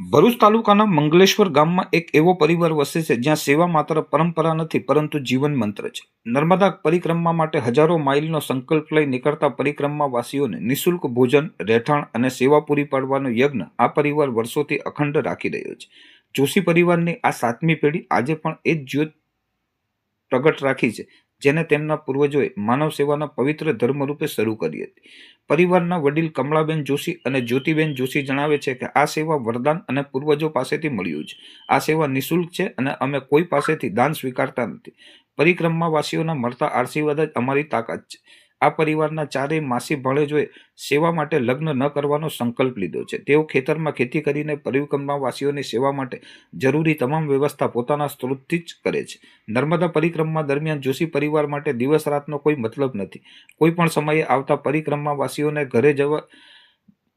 ભરૂચ તાલુકાના મંગલેશ્વર ગામમાં એક એવો પરિવાર વસે છે જ્યાં સેવા માત્ર પરંપરા નથી, પરંતુ જીવન મંત્ર છે. નર્મદા પરિક્રમા માટે હજારો માઇલનો સંકલ્પ લઈ નીકળતા પરિક્રમાવાસીઓને નિઃશુલ્ક ભોજન, રહેઠાણ અને સેવા પૂરી પાડવાનો યજ્ઞ આ પરિવાર વર્ષોથી અખંડ રાખી રહ્યો છે. જોશી પરિવારની આ સાતમી પેઢી આજે પણ એ જ જ્યોત પ્રગટ રાખી છે. જેને તેમના પૂર્વજોએ માનવ સેવાના પવિત્ર ધર્મ રૂપે શરૂ કરી હતી. પરિવારના વડીલ કમળાબેન જોશી અને જ્યોતિબેન જોશી જણાવે છે કે આ સેવા વરદાન અને પૂર્વજો પાસેથી મળ્યું છે. આ સેવા નિઃશુલ્ક છે અને અમે કોઈ પાસેથી દાન સ્વીકારતા નથી. પરિક્રમાવાસીઓના મળતા આશીર્વાદ જ અમારી તાકાત છે. આ પરિવારના ચારેય માસી ભણેજોએ સેવા માટે લગ્ન ન કરવાનો સંકલ્પ લીધો છે. તેઓ ખેતરમાં ખેતી કરીને પરિક્રમાવાસીઓની સેવા માટે જરૂરી તમામ વ્યવસ્થા પોતાના સ્ત્રોતથી જ કરે છે. નર્મદા પરિક્રમા દરમિયાન જોશી પરિવાર માટે દિવસ રાતનો કોઈ મતલબ નથી. કોઈ પણ સમયે આવતા પરિક્રમાવાસીઓને ઘરે જવા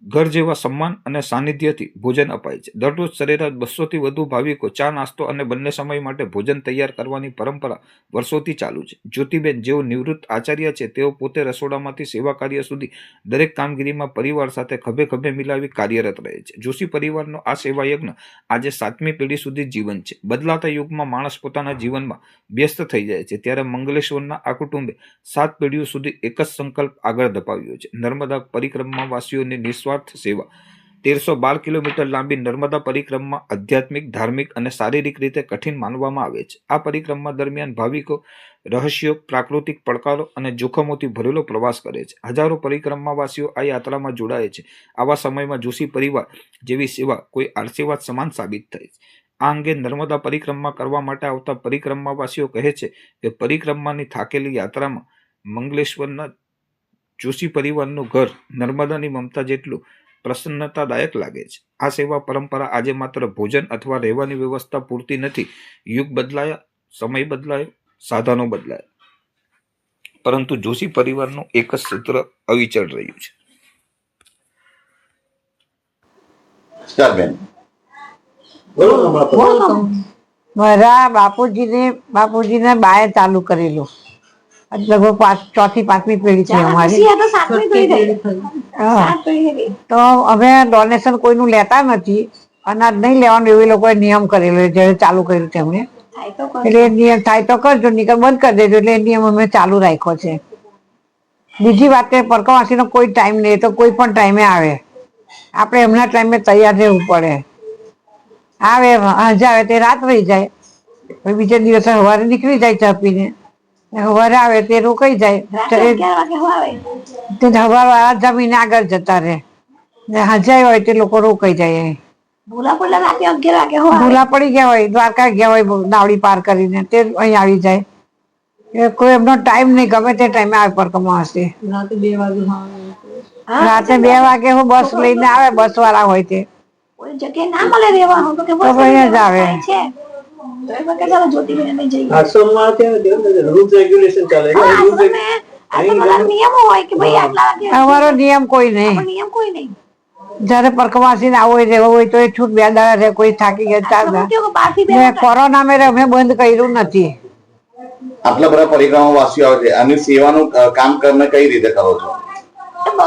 ઘર જેવા સન્માન અને સાનિધ્યથી ભોજન અપાય છે. દરરોજ સરેરાશ બસોથી વધુ ભાવિકો ચા, નાસ્તો અને બંને સમય માટે ભોજન તૈયાર કરવાની પરંપરા વર્ષોથી ચાલુ છે. જ્યોતિબેન જેઓ નિવૃત્ત આચાર્ય છે, તેઓ પોતે રસોડામાંથી સેવા કાર્ય સુધી દરેક કામગીરીમાં પરિવાર સાથે ખભે ખભે મિલાવી કાર્યરત રહે છે. જોશી પરિવારનો આ સેવા યજ્ઞ આજે સાતમી પેઢી સુધી જીવન છે. બદલાતા યુગમાં માણસ પોતાના જીવનમાં વ્યસ્ત થઈ જાય છે. ત્યારે મંગલેશ્વરના આ કુટુંબે સાત પેઢીઓ સુધી એક જ સંકલ્પ આગળ ધપાવ્યો છે. નર્મદા પરિક્રમાવાસીઓની નિસ્વાર્થ સેવા. તેરસો બાર કિલોમીટર લાંબી નર્મદા પરિક્રમા આધ્યાત્મિક, ધાર્મિક અને શારીરિક રીતે કઠિન માનવામાં આવે છે. આ પરિક્રમા દરમિયાન ભાવિકો, રહસ્યો, પ્રાકૃતિક પડકારો અને જોખમોથી ભરેલો પ્રવાસ કરે છે. હજારો પરિક્રમાવાસીઓ આ યાત્રામાં જોડાય છે. આવા સમયમાં જોશી પરિવાર જેવી સેવા કોઈ આશીર્વાદ સમાન સાબિત થાય છે. આ અંગે નર્મદા પરિક્રમા કરવા માટે આવતા પરિક્રમાવાસીઓ કહે છે કે પરિક્રમાની થાકેલી યાત્રામાં મંગલેશ્વરના જોશી પરિવારનું ઘર નર્મદાની મમતા જેટલું પ્રસન્નતાદાયક લાગે છે. આ સેવા પરંપરા આજે માત્ર ભોજન અથવા રહેવાની વ્યવસ્થા પૂરતી નથી યુગ બદલાયા સમય બદલાયો સાધનો બદલાયા. પરંતુ જોશી પરિવારનું એક જ સૂત્ર અવિચળ રહ્યું છે. ચાલ બેન. મારા બાપુજીને બાપુજીને બાએ ચાલુ કરેલું. લગભગ પાંચ ચોથી પાંચમી પેઢી છે અમારી તો અમે ડોનેશન કોઈનું લેતા નથી અનાજ નહીં લેવાનું એવી લોકોએ નિયમ કરેલો જ્યારે ચાલુ કર્યું છે એમણે। એટલે એ નિયમ થાય તો કરજો નીકળ બંધ કરી દેજો એટલે એ નિયમ અમે ચાલુ રાખ્યો છે। બીજી વાત કે પરકવાસીનો કોઈ ટાઈમ નહીં તો કોઈ પણ ટાઈમે આવે। આપણે એમના ટાઈમે તૈયાર રહેવું પડે। આવે હાજે આવે તે રાત રહી જાય। પછી બીજા દિવસે સવારે નીકળી જાય ચા પીને। આવે તે રોકાઈ જાય. તે હવાર વાળા જમીન આગળ જતા રહે. ને હાજે હોય તે લોકો રોકાઈ જાય ભૂલા પડી ગયા હોય દ્વારકા ગયા હોય નાવડી પાર કરીને તે અહીં આવી જાય. કોઈ એમનો ટાઈમ નહીં ગમે તે ટાઈમે આવે પર હશે રાતે બે વાગે હું બસ લઈને આવે બસ વાળા હોય તે. કોઈ જગ્યાએ ના મળે રહેવાનું તો કે બસ અહીંયા જ આવે. થાય છે તો એમાં કે ચાલો જ્યોતિબેન અમે જઈએ આશ્રમમાં કેવું રૂલ્સ રેગ્યુલેશન ચાલે. કે rules આશ્રમે આ તો બધા નિયમો હોય કે ભાઈ આટલા વાગે અમારો નિયમ કોઈ નહીં. નિયમ કોઈ નહીં. જયારે પરકવાસી આવો હોય રહેવું હોય તો એ છૂટ બે દાડા રહે કોઈ થાકી ગયા ને કોરોના મેં અમે બંધ કર્યું નથી. આટલા બધા પરિક્રમાવાસીઓ આવે છે. આની સેવાનું કામ કરને કઈ રીતે કરો છો?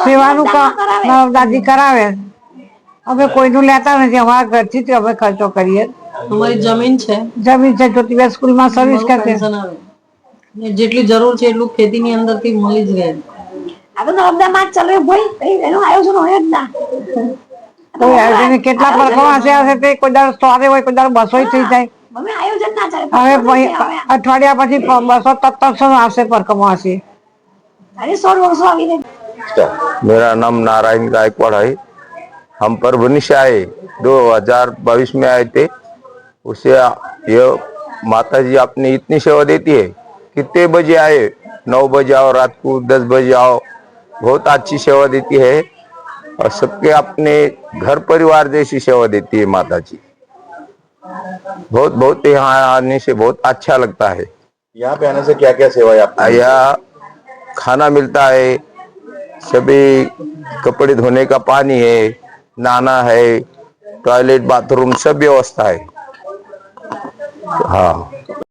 સેવાનું કામ કરાવે. દાદી કરાવે. અમે કોઈનું લેતા નથી. અમારા ઘરથી જ અમે ખર્ચો કરીએ. અમારી જમીન છે જમીન છે જ્યોતિબા સ્કૂલમાં સર્વિસ અમારું કરતી પેન્શન આવે ને જેટલી જરૂર છે એટલું ખેતીની અંદરથી મળી જ રહે આ તો નર્મદામાં જ ચાલે ભાઈ કઈ એનું આયોજન હોય જ ના કોઈ આયોજન કેટલા પરકવાસી આવશે તે કોઈ દાડો સોરે હોય કોઈ દાડો બસો થઈ જાય અમે આયોજન ના ચાલે હવે પણ ભાઈ હવે અઠવાડિયા પછી બસો ત્રણસો આવશે પરકવાસી અરે સોળ વર્ષો આવીને ચાલ. मेरा नाम नारायण गायकवाड़ है हम परभनी से आए 2022 में आए थे उसे ये माता जी आपने इतनी सेवा देती है कितने बजे आए नौ बजे आओ रात को दस बजे आओ बहुत अच्छी सेवा देती है और सबके अपने घर परिवार जैसी सेवा देती है माता जी बहुत बहुत यहाँ आने से बहुत अच्छा लगता है यहाँ पे आने से क्या क्या सेवा है आपको यहाँ खाना मिलता है सभी कपड़े धोने का पानी है नहाना है टॉयलेट बाथरूम सब व्यवस्था है हाँ